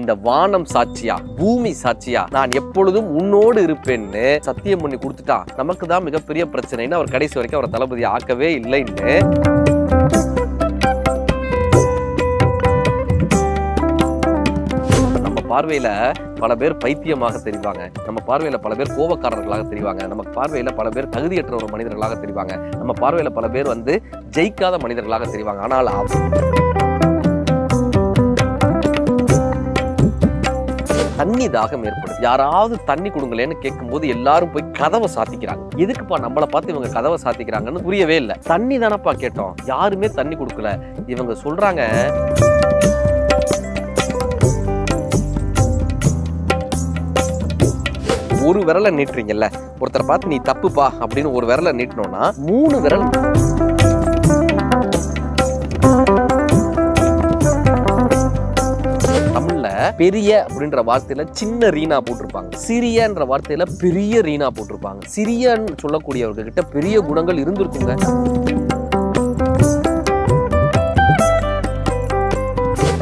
இந்த வானம் சாட்சியா பூமி சாட்சியா நான் எப்பொழுதும் உன்னோடு இருப்பேன்னு சத்தியம் பண்ணி கொடுத்துட்டா நமக்கு தான் மிகப்பெரிய பிரச்சனைன்னு அவர் கடைசி வரைக்கும் அவர் தளபதி ஆக்கவே இல்லைன்னு. நம்ம பார்வையில பல பேர் பைத்தியமாக தெரிவாங்க. நம்ம பார்வையில பல பேர் கோபக்காரர்களாக தெரிவாங்க. நம்ம பார்வையில பல பேர் தகுதியற்ற ஒரு மனிதர்களாக தெரிவாங்க. நம்ம பார்வையில பல பேர் வந்து ஜெயிக்காத மனிதர்களாக தெரிவாங்க. ஆனால் தண்ணி தாகம் ஏற்படும் யாராவது தண்ணி கொடுங்களேன்னு கேட்கும்போது எல்லாரும் போய் கதவை சாத்திக்கிறாங்க. எதுக்குப்பா நம்மளை பார்த்து இவங்க கதவை சாத்திக்கிறாங்கன்னு புரியவே இல்லை. தண்ணி தானப்பா கேட்டோம். யாருமே தண்ணி கொடுக்கல. இவங்க சொல்றாங்க ஒரு விரலை நீட்டுறீங்கல்ல. ஒருத்தரை பார்த்து நீ தப்புப்பா அப்படின்னு ஒரு விரலை நீட்டினோம்னா மூணு விரல் பெரிய அப்படின்ற வார்த்தையில சின்ன ரீனா போட்டிருப்பாங்க. சிறியன்ற வார்த்தையில பெரிய ரீனா போட்டிருப்பாங்க. சிறியன்னு சொல்லக்கூடியவங்க கிட்ட பெரிய குணங்கள் இருந்திருக்குங்க.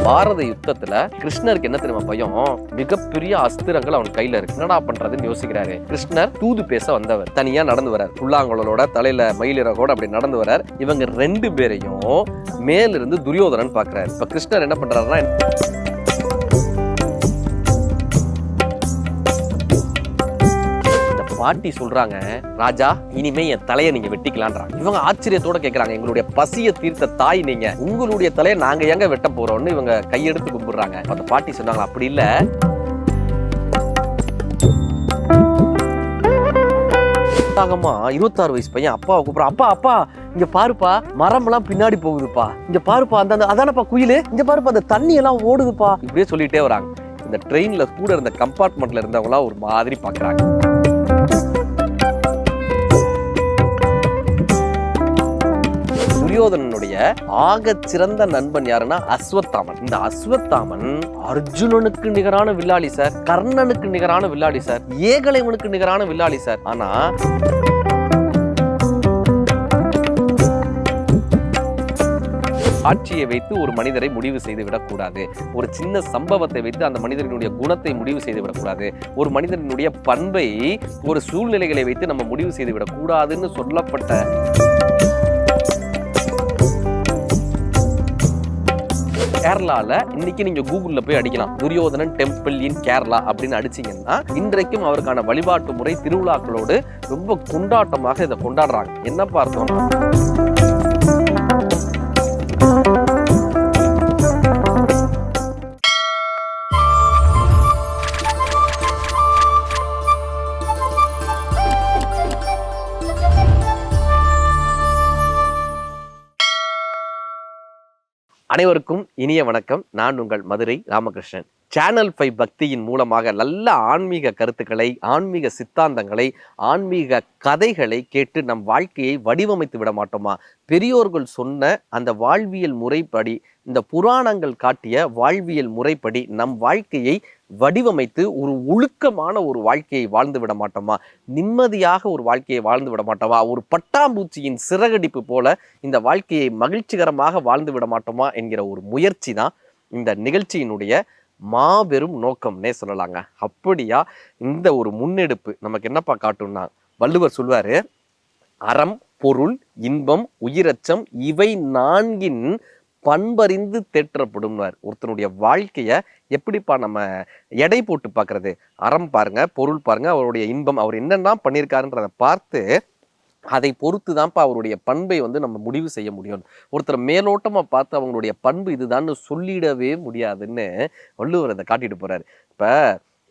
பாரத யுத்தத்துல கிருஷ்ணருக்கு என்ன தெரியுமா பயம்? மிகப்பெரிய அஸ்திரங்கள் அவன் கையில இருக்கு. என்னடா பண்றதுன்னு யோசிக்கிறாரு. கிருஷ்ணர் தூது பேச வந்தவர். தனியா நடந்து வரார் புல்லாங்குழலோட தலையில மயிலிறகோட அப்படி நடந்து வரார் இவங்க ரெண்டு பேரையும் மேலிருந்து துரியோதனன் பாக்குறாரு. இப்ப கிருஷ்ணர் என்ன பண்றாருன்னா பாட்டி சொல்றாங்க ராஜா இனிமே என் தலையை நீங்க வெட்டிக்கலான்றாங்க. இவங்க ஆச்சரியத்தோட கேட்கறாங்க எங்களுடைய பசிய தீர்த்த தாய் நீங்க உங்களுடைய தலையை நாங்க எங்க வெட்ட போறோம்னு இவங்க கையெடுத்து கும்பிடுறாங்க. அந்த பாட்டி சொன்னாங்க அப்படி இல்ல. தாங்கம்மா இருபத்தாறு வயசு பையன் அப்பாவை கூப்பிட்றான் அப்பா அப்பா இங்க பாருப்பா மரம்லாம் பின்னாடி போகுதுப்பா. இங்க பாருப்பா அந்த அந்த அதானப்பா குயிலு? இங்க பாருப்பா அந்த தண்ணி எல்லாம் ஓடுதுப்பா. இப்படியே சொல்லிட்டே வராங்க. இந்த ட்ரெயின்ல கூட இருந்த கம்பார்ட்மெண்ட்ல இருந்தவங்களாம் ஒரு மாதிரி பாக்குறாங்க. துரியோதனனுடைய ஆக சிறந்த நண்பன் யாருன்னா அஸ்வத்தாமன். இந்த அஸ்வத்தாமன் அர்ஜுனனுக்கு நிகரான வில்லாளி சார் கர்ணனுக்கு நிகரான வில்லாளி சார் ஏகலைவனுக்கு நிகரான வில்லாளி சார். ஆனா ஆட்சியை வைத்து ஒரு மனிதரை முடிவு செய்து விடக்கூடாது. ஒரு சின்ன சம்பவத்தை வைத்து அந்த மனிதனுடைய குணத்தை முடிவு செய்து விடக்கூடாது. ஒரு மனிதனுடைய பண்பை ஒரு சூழ்நிலைகளை வைத்து நம்ம முடிவு செய்து விடக்கூடாதுன்னு சொல்லப்பட்ட கேரளால இன்னைக்கு நீங்க கூகுள்ல போய் அடிக்கலாம். துரியோதனன் டெம்பிள் இன் கேரளா அப்படின்னு அடிச்சீங்கன்னா இன்றைக்கும் அவருக்கான வழிபாட்டு முறை திருவிழாக்களோடு ரொம்ப கொண்டாட்டமாக இதை கொண்டாடுறாங்க. என்ன பார்த்தோம்னா அனைவருக்கும் இனிய வணக்கம். நான் உங்கள் மதுரை ராமகிருஷ்ணன். சேனல் ஃபைவ் பக்தியின் மூலமாக நல்ல ஆன்மீக கருத்துக்களை ஆன்மீக சித்தாந்தங்களை ஆன்மீக கதைகளை கேட்டு நம் வாழ்க்கையை வடிவமைத்து விட மாட்டோமா? பெரியோர்கள் சொன்ன அந்த வாழ்வியல் முறைப்படி இந்த புராணங்கள் காட்டிய வாழ்வியல் முறைப்படி நம் வாழ்க்கையை வடிவமைத்து ஒரு ஒழுக்கமான ஒரு வாழ்க்கையை வாழ்ந்து விட மாட்டோமா? நிம்மதியாக ஒரு வாழ்க்கையை வாழ்ந்து விட மாட்டோமா? ஒரு பட்டாம்பூச்சியின் சிறகடிப்பு போல இந்த வாழ்க்கையை மகிழ்ச்சிகரமாக வாழ்ந்து விட மாட்டோமா என்கிற ஒரு முயற்சி தான் இந்த நிகழ்ச்சியினுடைய மாபெரும் நோக்கம்னே சொல்லலாங்க. அப்படியா? இந்த ஒரு முன்னெடுப்பு நமக்கு என்னப்பா காட்டும்னா வள்ளுவர் சொல்வாரு அறம் பொருள் இன்பம் உயிரச்சம் இவை நான்கின் பண்பறிந்து தேற்றப்படும்னார் ஒருத்தனுடைய வாழ்க்கையை எப்படிப்பா நம்ம எடை போட்டு பார்க்கறது அறம் பாருங்க பொருள் பாருங்க அவருடைய இன்பம் அவர் என்னென்ன பண்ணியிருக்காருன்றதை பார்த்து அதை பொறுத்து தான்ப்பா அவருடைய பண்பை வந்து நம்ம முடிவு செய்ய முடியும். ஒருத்தர் மேலோட்டமாக பார்த்து அவங்களுடைய பண்பு இதுதான்னு சொல்லிடவே முடியாதுன்னு வள்ளுவர் அதை காட்டிட்டு போறாரு. இப்போ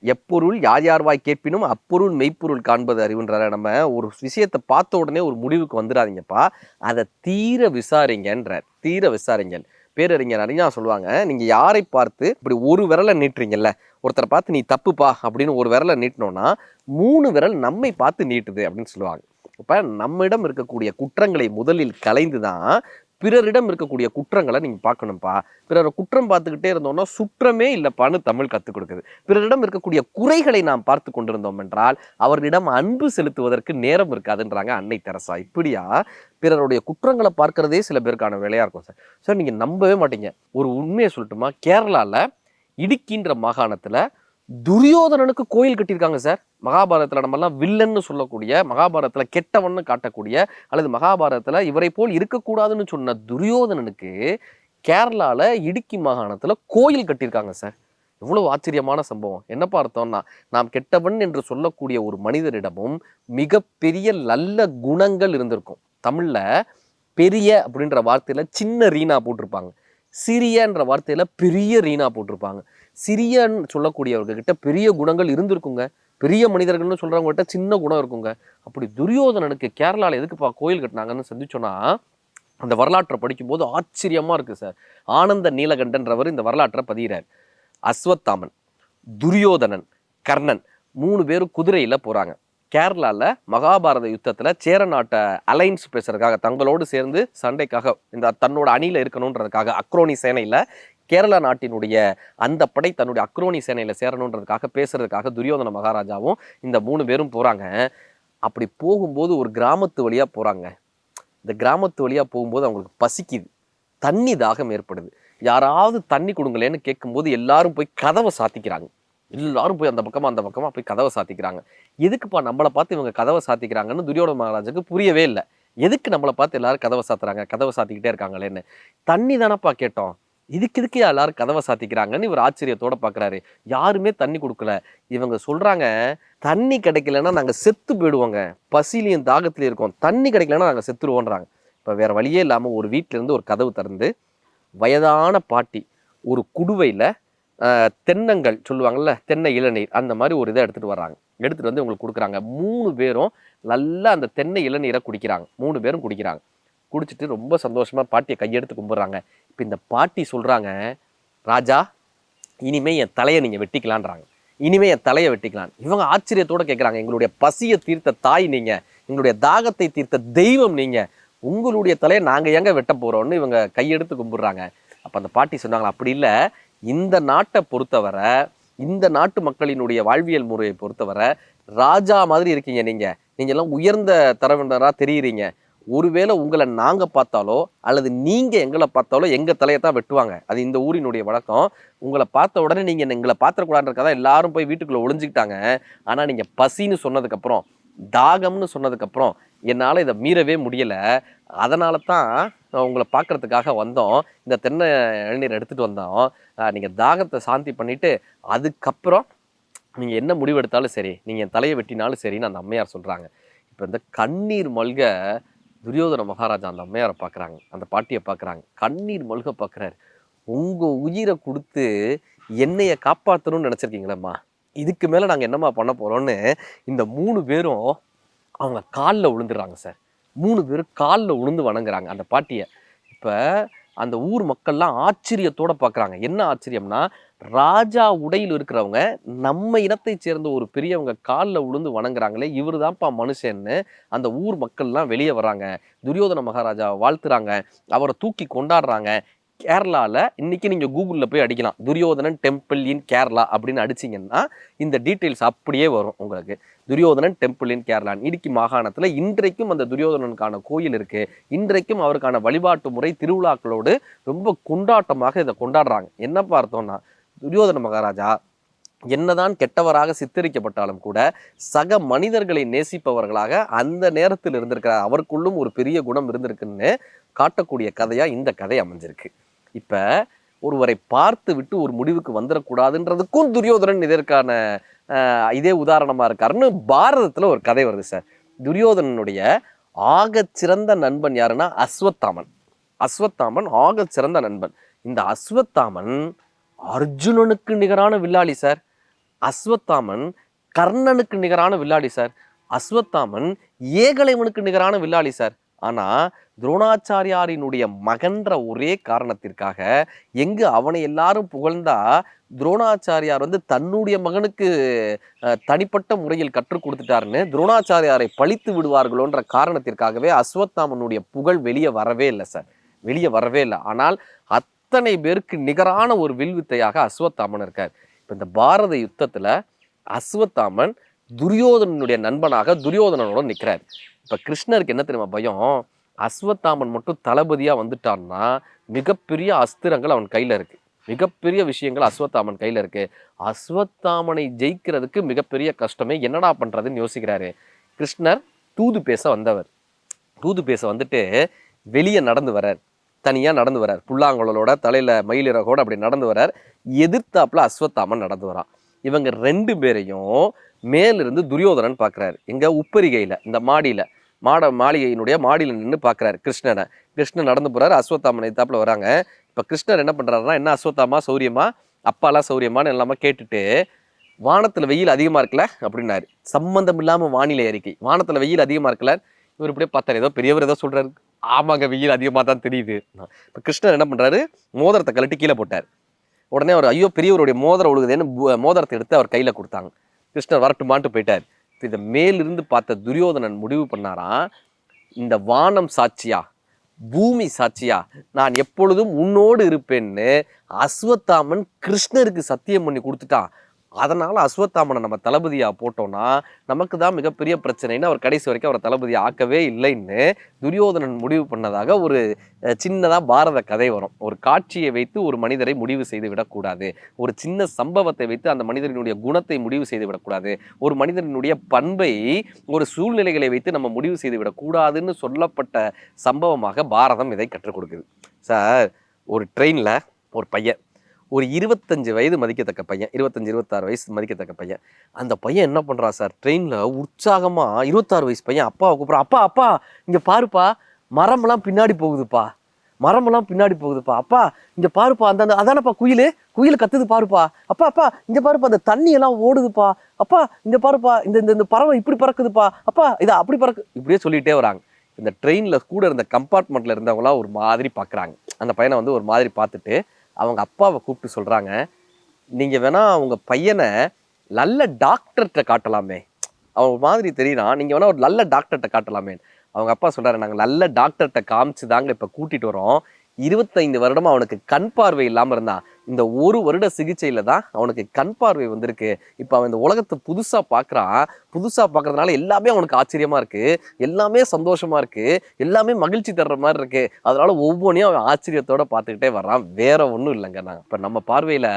எப்பொருள் யார் யார் வாய் கேட்பினும் அப்பொருள் மெய்ப்பொருள் காண்பது அறிவுன்றார நம்ம? ஒரு விஷயத்தை பார்த்த உடனே ஒரு முடிவுக்கு வந்துடாதீங்கப்பா அதை தீர விசாரிங்கன்றார். தீர விசாரிங்கள். பேரறிஞர் அறிஞா சொல்லுவாங்க நீங்கள் யாரை பார்த்து இப்படி ஒரு விரலை நீட்டுறீங்கல்ல? ஒருத்தரை பார்த்து நீ தப்புப்பா அப்படின்னு ஒரு விரலை நீட்டினோன்னா மூணு விரல் நம்மை பார்த்து நீட்டுது அப்படின்னு சொல்லுவாங்க. இப்போ நம்மிடம் இருக்கக்கூடிய குற்றங்களை முதலில் கலைந்து தான் பிறரிடம் இருக்கக்கூடிய குற்றங்களை நீங்கள் பார்க்கணும்ப்பா. பிறரை குற்றம் பார்த்துக்கிட்டே இருந்தோம்னா சுற்றமே இல்லைப்பான்னு தமிழ் கற்றுக் கொடுக்குது. பிறரிடம் இருக்கக்கூடிய குறைகளை நாம் பார்த்து கொண்டிருந்தோம் என்றால் அவரிடம் அன்பு செலுத்துவதற்கு நேரம் இருக்காதுன்றாங்க அன்னை தெரசா. இப்படியா? பிறருடைய குற்றங்களை பார்க்கறதே சில பேருக்கான வேலையாக இருக்கும் சார். சார் நீங்கள் நம்பவே மாட்டீங்க. ஒரு உண்மையை சொல்லட்டுமா? கேரளாவில் இடுக்கின்ற மாகாணத்தில் துரியோதனனுக்கு கோயில் கட்டியிருக்காங்க சார் மகாபாரதத்தில் நம்மெல்லாம் வில்லன்னு சொல்லக்கூடிய மகாபாரதத்தில் கெட்டவன்னு காட்டக்கூடிய அல்லது மகாபாரதத்தில் இவரை போல் இருக்கக்கூடாதுன்னு சொன்ன துரியோதனனுக்கு கேரளாவில் இடுக்கி மாகாணத்தில் கோயில் கட்டியிருக்காங்க சார் எவ்வளவு ஆச்சரியமான சம்பவம். என்னப்பா அர்த்தம்னா நாம் கெட்டவன் என்று சொல்லக்கூடிய ஒரு மனிதரிடமும் மிகப்பெரிய நல்ல குணங்கள் இருந்திருக்கும். தமிழில் பெரிய அப்படின்ற வார்த்தையில் சின்ன ரீனா போட்டிருப்பாங்க. சிறியன்ற வார்த்தையில் பெரிய ரீனா போட்டிருப்பாங்க. சிறியன்னு சொல்லக்கூடியவர்கிட்ட பெரிய குணங்கள் இருந்திருக்குங்க. பெரிய மனிதர்கள்னு சொல்கிறவங்ககிட்ட சின்ன குணம் இருக்குங்க. அப்படி துரியோதனனுக்கு கேரளாவில் எதுக்குப்பா கோயில் கட்டினாங்கன்னு சந்திச்சோன்னா அந்த வரலாற்றை படிக்கும்போது ஆச்சரியமாக இருக்கு சார். ஆனந்த நீலகண்டன்றவர் இந்த வரலாற்றை பதிகிறார் அஸ்வத்தாமன் துரியோதனன் கர்ணன் மூணு பேரும் குதிரையில் போகிறாங்க கேரளாவில் மகாபாரத யுத்தத்தில் சேர நாட்டை அலைன்ஸ் பேசுறதுக்காக தங்களோடு சேர்ந்து சண்டைக்காக இந்த தன்னோட அணியில் இருக்கணுன்றதுக்காக அக்ரோனி சேனையில் கேரள நாட்டினுடைய அந்த படை தன்னுடைய அக்ரோனி சேனையில் சேரணுன்றதுக்காக பேசுறதுக்காக துரியோதன மகாராஜாவும் இந்த மூணு பேரும் போகிறாங்க அப்படி போகும்போது ஒரு கிராமத்து வழியாக போகிறாங்க இந்த கிராமத்து வழியாக போகும்போது அவங்களுக்கு பசிக்குது. தண்ணி தாகம் ஏற்படுது. யாராவது தண்ணி கொடுங்களேன்னு கேட்கும்போது எல்லாரும் போய் கதவை சாத்திக்கிறாங்க. எல்லாரும் போய் அந்த பக்கமாக அந்த பக்கமாக போய் கதவை சாத்திக்கிறாங்க. எதுக்குப்பா நம்மளை பார்த்து இவங்க கதவை சாத்திக்கிறாங்கன்னு துரியோதன மகாராஜாக்கு புரியவே இல்லை. எதுக்கு நம்மளை பார்த்து எல்லாரும் கதவை சாத்துறாங்க கதவை சாத்திக்கிட்டே இருக்காங்களேன்னு. தண்ணி தானப்பா கேட்டோம். இதுக்கு இதுக்கு எல்லாரும் கதவை சாத்திக்கிறாங்கன்னு இவர் ஆச்சரியத்தோட பார்க்குறாரு யாருமே தண்ணி கொடுக்கல. இவங்க சொல்றாங்க தண்ணி கிடைக்கலன்னா நாங்க செத்து போயிடுவோங்க. பசிலையும் தாகத்திலையும் இருக்கோம். தண்ணி கிடைக்கலன்னா நாங்க செத்துருவோன்றாங்க. இப்போ வேற வழியே இல்லாம ஒரு வீட்ல இருந்து ஒரு கதவு திறந்து வயதான பாட்டி ஒரு குடுவையில தென்னங்கள் சொல்லுவாங்கல்ல தென்னை இளநீர் அந்த மாதிரி ஒரு இதை எடுத்துட்டு வர்றாங்க. எடுத்துட்டு வந்து உங்களுக்கு கொடுக்குறாங்க. மூணு பேரும் நல்லா அந்த தென்னை இளநீரை குடிக்கிறாங்க. மூணு பேரும் குடிக்கிறாங்க. குடிச்சிட்டு ரொம்ப சந்தோஷமா பாட்டியை கையெடுத்து கும்பிட்றாங்க. இப்போ இந்த பாட்டி சொல்கிறாங்க ராஜா இனிமே என் தலையை நீங்கள் வெட்டிக்கலான்றாங்க. இனிமே என் தலையை வெட்டிக்கலாம். இவங்க ஆச்சரியத்தோடு கேட்குறாங்க எங்களுடைய பசியை தீர்த்த தாய் நீங்கள் எங்களுடைய தாகத்தை தீர்த்த தெய்வம் நீங்கள் உங்களுடைய தலையை நாங்கள் எங்கே வெட்ட போகிறோம்னு இவங்க கையெடுத்து கும்பிட்றாங்க. அப்போ அந்த பாட்டி சொன்னாங்களா அப்படி இல்லை. இந்த நாட்டை பொறுத்தவரை இந்த நாட்டு மக்களினுடைய வாழ்வியல் முறையை பொறுத்தவரை ராஜா மாதிரி இருக்கீங்க நீங்கள் நீங்கள் எல்லாம் உயர்ந்த தரவினராக தெரியுறீங்க. ஒருவேளை உங்களை நாங்கள் பார்த்தாலோ அல்லது நீங்கள் எங்களை பார்த்தாலோ எங்கள் தலையை தான் வெட்டுவாங்க. அது இந்த ஊரினுடைய வழக்கம். உங்களை பார்த்த உடனே நீங்கள் எங்களை எங்களை பார்த்துடக்கூடாதுன்றக்காக எல்லாரும் போய் வீட்டுக்குள்ளே ஒளிஞ்சிக்கிட்டாங்க. ஆனால் நீங்கள் பசின்னு சொன்னதுக்கப்புறம் தாகம்னு சொன்னதுக்கப்புறம் என்னால் இதை மீறவே முடியலை. அதனால தான் நான் உங்களை பார்க்கறதுக்காக வந்தோம். இந்த தென்னை இளநீர் எடுத்துகிட்டு வந்தோம். நீங்கள் தாகத்தை சாந்தி பண்ணிவிட்டு அதுக்கப்புறம் நீங்கள் என்ன முடிவெடுத்தாலும் சரி நீங்கள் என் தலையை வெட்டினாலும் சரின்னு அந்த அம்மையார் சொல்கிறாங்க இப்போ இந்த கண்ணீர் மல்க துரியோதன மகாராஜா அந்த அம்மையாரை பார்க்குறாங்க அந்த பாட்டியை பார்க்குறாங்க கண்ணீர் மல்க பார்க்குறாரு உங்கள் உயிரை கொடுத்து என்னைய காப்பாற்றணும்னு நினச்சிருக்கீங்களேம்மா. இதுக்கு மேலே நாங்கள் என்னம்மா பண்ண போகிறோம்னு இந்த மூணு பேரும் அவங்க காலில் விழுந்துடுறாங்க சார். மூணு பேரும் காலில் விழுந்து வணங்குறாங்க அந்த பாட்டியை. இப்போ அந்த ஊர் மக்கள்லாம் ஆச்சரியத்தோட பார்க்குறாங்க என்ன ஆச்சரியம்னா ராஜா உடையில் இருக்கிறவங்க நம்ம இனத்தை சேர்ந்த ஒரு பெரியவங்க காலில் விழுந்து வணங்குறாங்களே இவர் தான்ப்பா மனுஷன்னு அந்த ஊர் மக்கள்லாம் வெளியே வராங்க துரியோதன மகாராஜாவை வாழ்த்துறாங்க. அவரை தூக்கி கொண்டாடுறாங்க. கேரளாவில் இன்றைக்கி நீங்கள் கூகுளில் போய் அடிக்கலாம். துரியோதனன் டெம்பிள் இன் கேரளா அப்படின்னு அடிச்சீங்கன்னா இந்த டீட்டெயில்ஸ் அப்படியே வரும் உங்களுக்கு. Duryodhana temple in Kerala. இடுக்கி மாகாணத்தில் இன்றைக்கும் அந்த துரியோதனனுக்கான கோயில் இருக்குது இன்றைக்கும் அவருக்கான வழிபாட்டு முறை திருவிழாக்களோடு ரொம்ப கொண்டாட்டமாக இதை கொண்டாடுறாங்க. என்ன பார்த்தோம்னா துரியோதன மகாராஜா என்னதான் கெட்டவராக சித்தரிக்கப்பட்டாலும் கூட சக மனிதர்களை நேசிப்பவர்களாக அந்த நேரத்தில் இருந்திருக்கிறார். அவருக்குள்ளும் ஒரு பெரிய குணம் இருந்திருக்குன்னு காட்டக்கூடிய கதையாக இந்த கதை அமைஞ்சிருக்கு. இப்போ ஒருவரை பார்த்து விட்டு ஒரு முடிவுக்கு வந்துடக்கூடாதுன்றதுக்கும் துரியோதனன் இதற்கான இதே உதாரணமாக இருக்காருன்னு பாரதத்தில் ஒரு கதை வருது சார். துரியோதனனுடைய ஆக சிறந்த நண்பன் யாருன்னா அஸ்வத்தாமன். அஸ்வத்தாமன் ஆக சிறந்த நண்பன். இந்த அஸ்வத்தாமன் அர்ஜுனனுக்கு நிகரான வில்லாளி சார். அஸ்வத்தாமன் கர்ணனுக்கு நிகரான வில்லாளி சார். அஸ்வத்தாமன் ஏகலைவனுக்கு நிகரான வில்லாளி சார். ஆனால் துரோணாச்சாரியாரினுடைய மகன்ற ஒரே காரணத்திற்காக எங்கு அவனை எல்லாரும் புகழ்ந்தா துரோணாச்சாரியார் வந்து தன்னுடைய மகனுக்கு தனிப்பட்ட முறையில் கற்றுக் கொடுத்துட்டாருன்னு துரோணாச்சாரியாரை பழித்து விடுவார்களோன்ற காரணத்திற்காகவே அஸ்வத்தாமனுடைய புகழ் வெளியே வரவே இல்லை சார். வெளியே வரவே இல்லை. ஆனால் அத்தனை பேருக்கு நிகரான ஒரு வில்வித்தையாக அஸ்வத்தாமன் இருக்கார். இப்போ இந்த பாரத யுத்தத்தில் அஸ்வத்தாமன் துரியோதனனுடைய நண்பனாக துரியோதனனோட நிற்கிறார் இப்போ கிருஷ்ணருக்கு என்ன தெரியுமா பயம்? அஸ்வத்தாமன் மட்டும் தளபதியாக வந்துட்டான்னா மிகப்பெரிய அஸ்திரங்கள் அவன் கையில் இருக்குது மிகப்பெரிய விஷயங்கள் அஸ்வத்தாமன் கையில் இருக்குது அஸ்வத்தாமனை ஜெயிக்கிறதுக்கு மிகப்பெரிய கஷ்டமே என்னடா பண்ணுறதுன்னு யோசிக்கிறாரு. கிருஷ்ணர் தூது பேச வந்தவர். தூது பேச வந்துட்டு வெளியே நடந்து வரார் தனியாக நடந்து வரார் புல்லாங்குழலோட தலையில் மயிலிறகோட அப்படி நடந்து வரார் எதிர்த்தாப்புல அஸ்வத்தாமன் நடந்து வரான். இவங்க ரெண்டு பேரையும் மேலிருந்து துரியோதனன் பார்க்குறாரு எங்கள் உப்பரிகையில் இந்த மாடியில். மாட மாளிகையினுடைய மாடியில நின்று பார்க்குறாரு கிருஷ்ணனை. கிருஷ்ணன் நடந்து போறாரு அஸ்வத்தாமனை தாப்பில் வராங்க. இப்போ கிருஷ்ணர் என்ன பண்ணுறாருன்னா என்ன அஸ்வத்தாமா சௌரியமா? அப்பாலாம் சௌரியமானு எல்லாமே கேட்டுட்டு வானத்தில் வெயில் அதிகமாக இருக்குல்ல? அப்படின்னாரு. சம்மந்தம் இல்லாமல் வானிலை அறிக்கை. வானத்தில் வெயில் அதிகமாக இருக்குல்ல? இவர் இப்படியே பார்த்தாரு. ஏதோ பெரியவர் ஏதோ சொல்கிறாரு ஆமாங்க வெயில் அதிகமாக தான் தெரியுது. இப்போ கிருஷ்ணர் என்ன பண்ணுறாரு மோதிரத்தை கழட்டி கீழே போட்டார். உடனே அவர் ஐயோ பெரியவருடைய மோதிரம் ஒழுகுதேன்னு மோதிரத்தை எடுத்து அவர் கையில் கொடுத்தாங்க. கிருஷ்ணர் வரட்டுமான்ட்டு போயிட்டார். இதை மேலிருந்து பார்த்த துரியோதனன் முடிவு பண்ணாராம் இந்த வானம் சாட்சியா? பூமி சாட்சியா? நான் எப்பொழுதும் உன்னோடு இருப்பேன்னு அஸ்வத்தாமன் கிருஷ்ணருக்கு சத்தியம் பண்ணி கொடுத்துட்டான் அதனால் அஸ்வத்தாமனை நம்ம தளபதியாக போட்டோம்னா நமக்கு தான் மிகப்பெரிய பிரச்சனைன்னு அவர் கடைசி வரைக்கும் அவரை தளபதி ஆக்கவே இல்லைன்னு துரியோதனன் முடிவு பண்ணதாக ஒரு சின்னதாக பாரத கதை வரும். ஒரு காட்சியை வைத்து ஒரு மனிதரை முடிவு செய்து விடக்கூடாது ஒரு சின்ன சம்பவத்தை வைத்து அந்த மனிதரினுடைய குணத்தை முடிவு செய்து விடக்கூடாது ஒரு மனிதனுடைய பண்பை ஒரு சூழ்நிலைகளை வைத்து நம்ம முடிவு செய்து விடக்கூடாதுன்னு சொல்லப்பட்ட சம்பவமாக பாரதம் இதை கற்றுக் கொடுக்குது. சார் ஒரு ட்ரெயினில் ஒரு பையன் ஒரு இருபத்தஞ்சு வயது மதிக்கத்தக்க பையன் இருபத்தஞ்சு இருபத்தாறு வயசு மதிக்கத்தக்க பையன். அந்த பையன் என்ன பண்ணுறான் சார்? ட்ரெயினில் உற்சாகமாக இருபத்தாறு வயசு பையன் அப்பாவை கூப்பிட்றான் அப்பா அப்பா இங்கே பாருப்பா மரமெல்லாம் பின்னாடி போகுதுப்பா மரமெல்லாம் பின்னாடி போகுதுப்பா அப்பா இங்கே பாருப்பா அந்த அந்த அதானப்பா குயில்? குயில் கத்துது பாருப்பா அப்பா அப்பா இங்கே பாருப்பா அந்த தண்ணி எல்லாம் ஓடுதுப்பா அப்பா இங்கே பாருப்பா இந்த இந்த இந்த பறவை இப்படி பறக்குதுப்பா அப்பா இதை அப்படி பறக்கு இப்படியே சொல்லிகிட்டே வராங்க. இந்த ட்ரெயினில் கூட இருந்த கம்பார்ட்மெண்ட்டில் இருந்தவங்களாம் ஒரு மாதிரி பார்க்குறாங்க அந்த பையனை வந்து ஒரு மாதிரி பார்த்துட்டு அவங்க அப்பாவை கூப்பிட்டு சொல்கிறாங்க நீங்கள் வேணால் அவங்க பையனை நல்ல டாக்டர்கிட்ட காட்டலாமே. அவன் மாதிரி தெரியறான் நீங்கள் வேணால் ஒரு நல்ல டாக்டர்கிட்ட காட்டலாமே. அவங்க அப்பா சொல்கிறாரு நாங்கள் நல்ல டாக்டர்கிட்ட காமிச்சு தாங்க இப்போ கூட்டிகிட்டு வரோம். இருபத்தைந்து வருடமாக அவனுக்கு கண் பார்வை இல்லாமல் இருந்தான் இந்த ஒரு வருட சிகிச்சையில் தான் அவனுக்கு கண் பார்வை வந்திருக்கு. இப்போ அவன் இந்த உலகத்தை புதுசாக பார்க்குறான் புதுசாக பார்க்கறதுனால எல்லாமே அவனுக்கு ஆச்சரியமாக இருக்குது எல்லாமே சந்தோஷமாக இருக்குது எல்லாமே மகிழ்ச்சி தர்ற மாதிரி இருக்குது அதனால் ஒவ்வொன்றையும் அவன் ஆச்சரியத்தோட பார்த்துக்கிட்டே வர்றான். வேற ஒன்றும் இல்லைங்க நான். இப்போ நம்ம பார்வையில்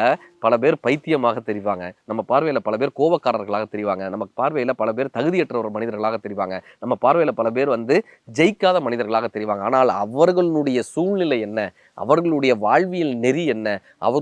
பல பேர் பைத்தியமாக தெரிவாங்க. நம்ம பார்வையில் பல பேர் கோபக்காரர்களாக தெரிவாங்க. நம்ம பார்வையில் பல பேர் தகுதியற்ற ஒரு மனிதர்களாக தெரிவாங்க. நம்ம பார்வையில் பல பேர் வந்து ஜெயிக்காத மனிதர்களாக தெரிவாங்க. ஆனால் அவர்களுடைய சூழ்நிலை என்ன? அவர்களுடைய வாழ்வியல் நெறி என்ன?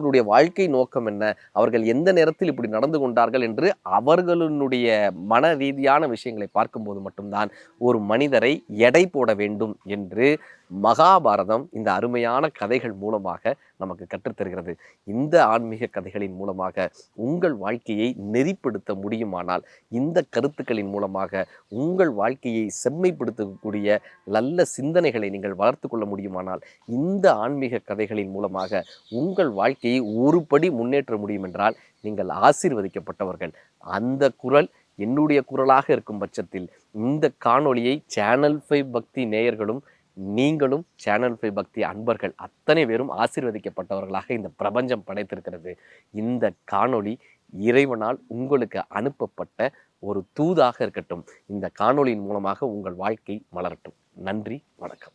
அவர்களுடைய வாழ்க்கை நோக்கம் என்ன? அவர்கள் எந்த நேரத்தில் இப்படி நடந்து கொண்டார்கள் என்று அவர்களுடைய மன ரீதியான விஷயங்களை பார்க்கும்போது மட்டும்தான் ஒரு மனிதரை எடை போட வேண்டும் என்று மகாபாரதம் இந்த அருமையான கதைகள் மூலமாக நமக்கு கற்றுத்தருகிறது. இந்த ஆன்மீக கதைகளின் மூலமாக உங்கள் வாழ்க்கையை நெறிப்படுத்த முடியுமானால் இந்த கருத்துக்களின் மூலமாக உங்கள் வாழ்க்கையை செம்மைப்படுத்தக்கூடிய நல்ல சிந்தனைகளை நீங்கள் வளர்த்து கொள்ள முடியுமானால் இந்த ஆன்மீக கதைகளின் மூலமாக உங்கள் வாழ்க்கையை ஒரு படி முன்னேற்ற முடியும் என்றால் நீங்கள் ஆசீர்வதிக்கப்பட்டவர்கள். அந்த குரல் என்னுடைய குரலாக இருக்கும் பட்சத்தில் இந்த காணொளியை சேனல் ஃபைவ் பக்தி நேயர்களும் நீங்களும் சேனல் ஃபைவ் பக்தி அன்பர்கள் அத்தனை பேரும் ஆசீர்வதிக்கப்பட்டவர்களாக இந்த பிரபஞ்சம் படைத்திருக்கிறது. இந்த காணொளி இறைவனால் உங்களுக்கு அனுப்பப்பட்ட ஒரு தூதாக இருக்கட்டும். இந்த காணொளியின் மூலமாக உங்கள் வாழ்க்கை மலரட்டும். நன்றி வணக்கம்.